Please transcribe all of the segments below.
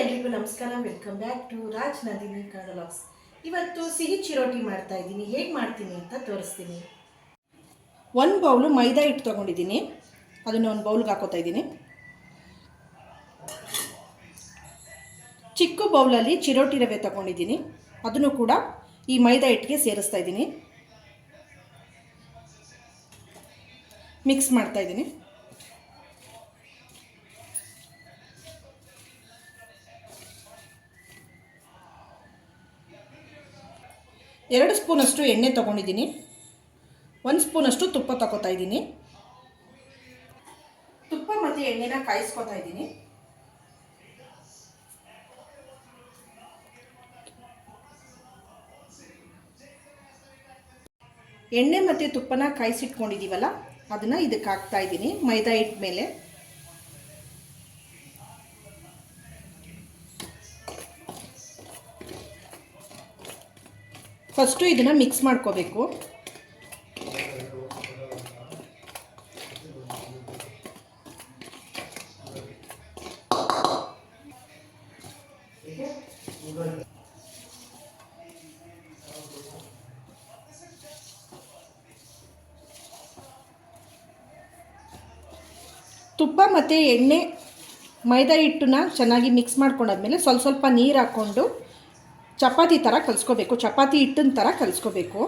ಎಲ್ರಿಗೂ ನಮಸ್ಕಾರ. Welcome back to Raj Nandini ಕಡಲಾಕ್ಸ್ ಇವತ್ತು ಸಿಹಿ ಚಿರೋಟಿ ಮಾಡ್ತಾ ಇದ್ದೀನಿ. ಹೇಗೆ ಮಾಡ್ತೀನಿ ಅಂತ ತೋರಿಸ್ತೀನಿ. ಒಂದು ಬೌಲು ಮೈದಾ ಹಿಟ್ಟು ತೊಗೊಂಡಿದ್ದೀನಿ. ಅದನ್ನು ಒಂದು ಬೌಲ್ಗೆ ಹಾಕೋತಾ ಇದ್ದೀನಿ. ಚಿಕ್ಕ ಬೌಲಲ್ಲಿ ಚಿರೋಟಿ ರವೆ ತಗೊಂಡಿದ್ದೀನಿ. ಅದನ್ನು ಕೂಡ ಈ ಮೈದಾ ಹಿಟ್ಟಿಗೆ ಸೇರಿಸ್ತಾ ಇದ್ದೀನಿ. ಮಿಕ್ಸ್ ಮಾಡ್ತಾ ಇದ್ದೀನಿ. ಎರಡು ಸ್ಪೂನಷ್ಟು ಎಣ್ಣೆ ತೊಗೊಂಡಿದ್ದೀನಿ. ಒಂದು ಸ್ಪೂನಷ್ಟು ತುಪ್ಪ ತಗೋತಾ ಇದ್ದೀನಿ. ತುಪ್ಪ ಮತ್ತು ಎಣ್ಣೆನ ಕಾಯಿಸ್ಕೊತಾ ಇದ್ದೀನಿ. ಎಣ್ಣೆ ಮತ್ತು ತುಪ್ಪನ ಕಾಯಿಸಿಟ್ಕೊಂಡಿದ್ದೀವಲ್ಲ, ಅದನ್ನು ಇದಕ್ಕೆ ಹಾಕ್ತಾ ಇದ್ದೀನಿ ಮೈದಾ ಹಿಟ್ಟು ಮೇಲೆ ಫಸ್ಟು ಇದನ್ನು ಮಿಕ್ಸ್ ಮಾಡ್ಕೋಬೇಕು. ತುಪ್ಪ ಮತ್ತು ಎಣ್ಣೆ, ಮೈದಾ ಹಿಟ್ಟನ್ನ ಚೆನ್ನಾಗಿ ಮಿಕ್ಸ್ ಮಾಡ್ಕೊಂಡಾದ್ಮೇಲೆ ಸ್ವಲ್ಪ ಸ್ವಲ್ಪ ನೀರು ಹಾಕ್ಕೊಂಡು ಚಪಾತಿ ಥರ ಕಲಿಸ್ಕೋಬೇಕು. ಚಪಾತಿ ಹಿಟ್ಟಿನ ಥರ ಕಲಿಸ್ಕೋಬೇಕು.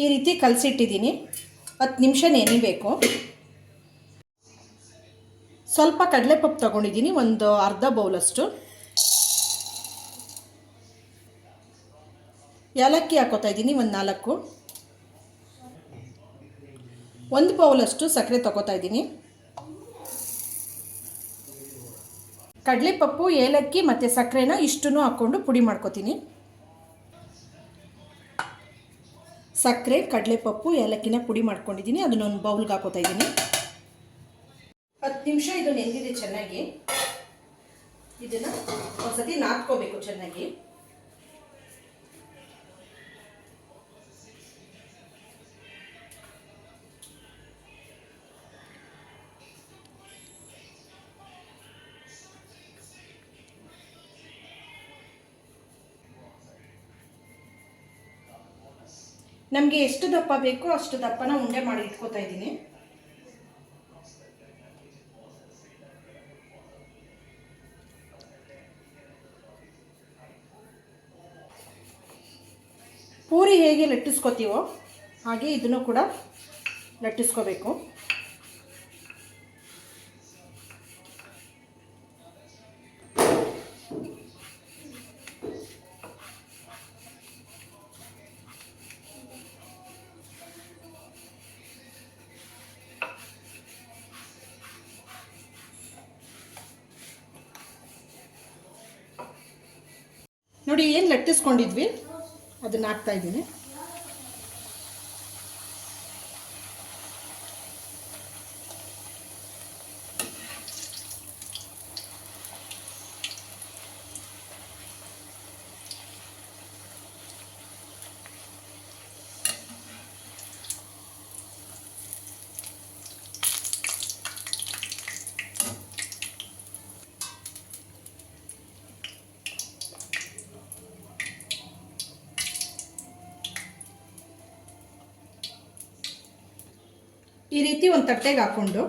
ಈ ರೀತಿ ಕಲಸಿಟ್ಟಿದ್ದೀನಿ. ಹತ್ತು ನಿಮಿಷ ನೆನಿಬೇಕು. ಸ್ವಲ್ಪ ಕಡಲೆಪಪ್ಪು ತೊಗೊಂಡಿದ್ದೀನಿ, ಒಂದು ಅರ್ಧ ಬೌಲಷ್ಟು. ಏಲಕ್ಕಿ ಹಾಕೋತಾ ಇದ್ದೀನಿ, ಒಂದು ನಾಲ್ಕು. ಒಂದು ಬೌಲಷ್ಟು ಸಕ್ಕರೆ ತೊಗೋತಾ ಇದ್ದೀನಿ. ಕಡಲೆಪಪ್ಪು, ಏಲಕ್ಕಿ ಮತ್ತು ಸಕ್ಕರೆನ ಇಷ್ಟು ಹಾಕ್ಕೊಂಡು ಪುಡಿ ಮಾಡ್ಕೊತೀನಿ. ಸಕ್ಕರೆ, ಕಡಲೆಪಪ್ಪು, ಏಲಕ್ಕಿನ ಪುಡಿ ಮಾಡ್ಕೊಂಡಿದ್ದೀನಿ. ಅದನ್ನೊಂದು ಬೌಲ್ಗೆ ಹಾಕೋತಾ ಇದ್ದೀನಿ. ಹತ್ತು ನಿಮಿಷ ಇದು ನೆಂದಿದೆ ಚೆನ್ನಾಗಿ? ಇದನ್ನು ಒಂದ್ಸತಿ ನಾದ್ಕೋಬೇಕು ಚೆನ್ನಾಗಿ. ನಮಗೆ ಎಷ್ಟು ದಪ್ಪ ಬೇಕೋ ಅಷ್ಟು ದಪ್ಪನ ಉಂಡೆ ಮಾಡಿ ಇಟ್ಕೋತಾ ಇದ್ದೀನಿ. ಪೂರಿ ಹೇಗೆ ಲಟ್ಟಿಸ್ಕೋತೀವೋ ಹಾಗೆ ಇದನ್ನು ಕೂಡ ಲಟ್ಟಿಸ್ಕೋಬೇಕು. ನೋಡಿ ಏನು ಲಟ್ಟಿಸ್ಕೊಂಡಿದ್ವಿ ಅದನ್ನ ಹಾಕ್ತಾ ಈ ರೀತಿ ಒಂದು ತಟ್ಟೆಗೆ ಹಾಕ್ಕೊಂಡು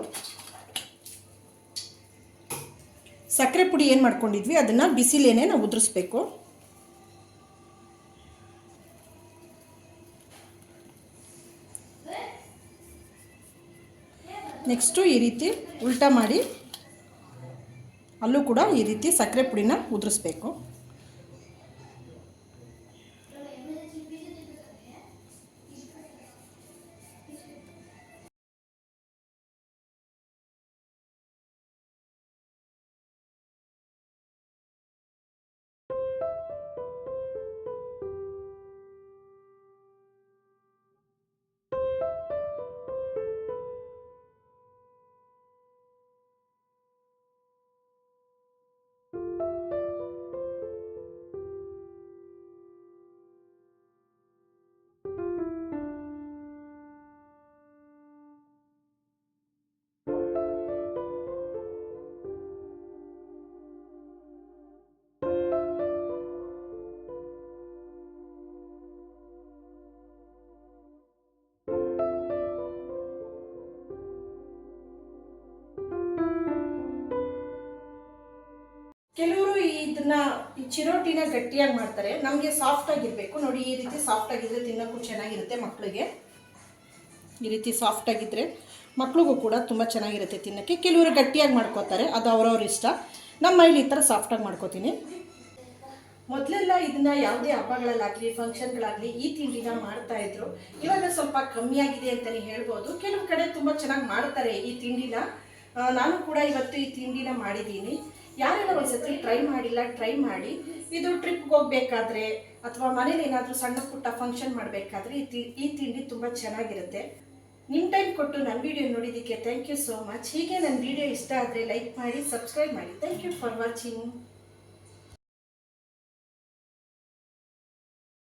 ಸಕ್ಕರೆ ಪುಡಿ ಏನು ಮಾಡ್ಕೊಂಡಿದ್ವಿ? ಅದನ್ನು ಬಿಸಿಲೇನೆ ನಾವು ಉದುರಿಸ್ಬೇಕು. ನೆಕ್ಸ್ಟು ಈ ರೀತಿ ಉಲ್ಟಾ ಮಾಡಿ ಅಲ್ಲೂ ಕೂಡ ಈ ರೀತಿ ಸಕ್ಕರೆ ಪುಡಿನ ಉದುರಿಸ್ಬೇಕು. ಕೆಲವರು ಇದನ್ನ ಈ ಚಿರೋಟಿನ ಗಟ್ಟಿಯಾಗಿ ಮಾಡ್ತಾರೆ. ನಮಗೆ ಸಾಫ್ಟ್ ಆಗಿರಬೇಕು. ನೋಡಿ, ಈ ರೀತಿ ಸಾಫ್ಟ್ ಆಗಿದ್ರೆ ತಿನ್ನೋಕ್ಕೂ ಚೆನ್ನಾಗಿರುತ್ತೆ ಮಕ್ಕಳಿಗೆ ಈ ರೀತಿ ಸಾಫ್ಟ್ ಆಗಿದ್ರೆ ಮಕ್ಳಿಗೂ ಕೂಡ ತುಂಬ ಚೆನ್ನಾಗಿರುತ್ತೆ ತಿನ್ನೋಕ್ಕೆ. ಕೆಲವರು ಗಟ್ಟಿಯಾಗಿ ಮಾಡ್ಕೋತಾರೆ. ಅದು ಅವ್ರವ್ರ ಇಷ್ಟ. ನಮ್ಮ ಮೈಲಿ ಈ ಥರ ಸಾಫ್ಟಾಗಿ ಮಾಡ್ಕೋತೀನಿ. ಮೊದಲೆಲ್ಲ ಇದನ್ನ ಯಾವುದೇ ಹಬ್ಬಗಳಲ್ಲಾಗಲಿ ಫಂಕ್ಷನ್ಗಳಾಗಲಿ ಈ ತಿಂಡಿನ ಮಾಡ್ತಾ ಇದ್ರು. ಇವಾಗ ಸ್ವಲ್ಪ ಕಮ್ಮಿಯಾಗಿದೆ ಅಂತಲೇ ಹೇಳ್ಬೋದು. ಕೆಲವು ಕಡೆ ತುಂಬ ಚೆನ್ನಾಗಿ ಮಾಡ್ತಾರೆ ಈ ತಿಂಡಿನ. ನಾನು ಕೂಡ ಇವತ್ತು ಈ ತಿಂಡಿನ ಮಾಡಿದ್ದೀನಿ. ಯಾರೆಲ್ಲ ಒಂದ್ಸತಿ ಟ್ರೈ ಮಾಡಿಲ್ಲ ಟ್ರೈ ಮಾಡಿ, ಇದು ಟ್ರಿಪ್ಗೆ ಹೋಗ್ಬೇಕಾದ್ರೆ ಅಥವಾ ಮನೇಲಿ ಏನಾದರೂ ಸಣ್ಣ ಪುಟ್ಟ ಫಂಕ್ಷನ್ ಮಾಡಬೇಕಾದ್ರೆ ಈ ತಿಂಡಿ ತುಂಬ ಚೆನ್ನಾಗಿರುತ್ತೆ. ನಿಮ್ಮ ಟೈಮ್ ಕೊಟ್ಟು ನನ್ನ ವಿಡಿಯೋ ನೋಡಿದ್ದಕ್ಕೆ ಥ್ಯಾಂಕ್ ಯು ಸೋ ಮಚ್ ಹೀಗೆ ನನ್ನ ವಿಡಿಯೋ ಇಷ್ಟ ಆದರೆ ಲೈಕ್ ಮಾಡಿ ಸಬ್ಸ್ಕ್ರೈಬ್ ಮಾಡಿ. Thank you for watching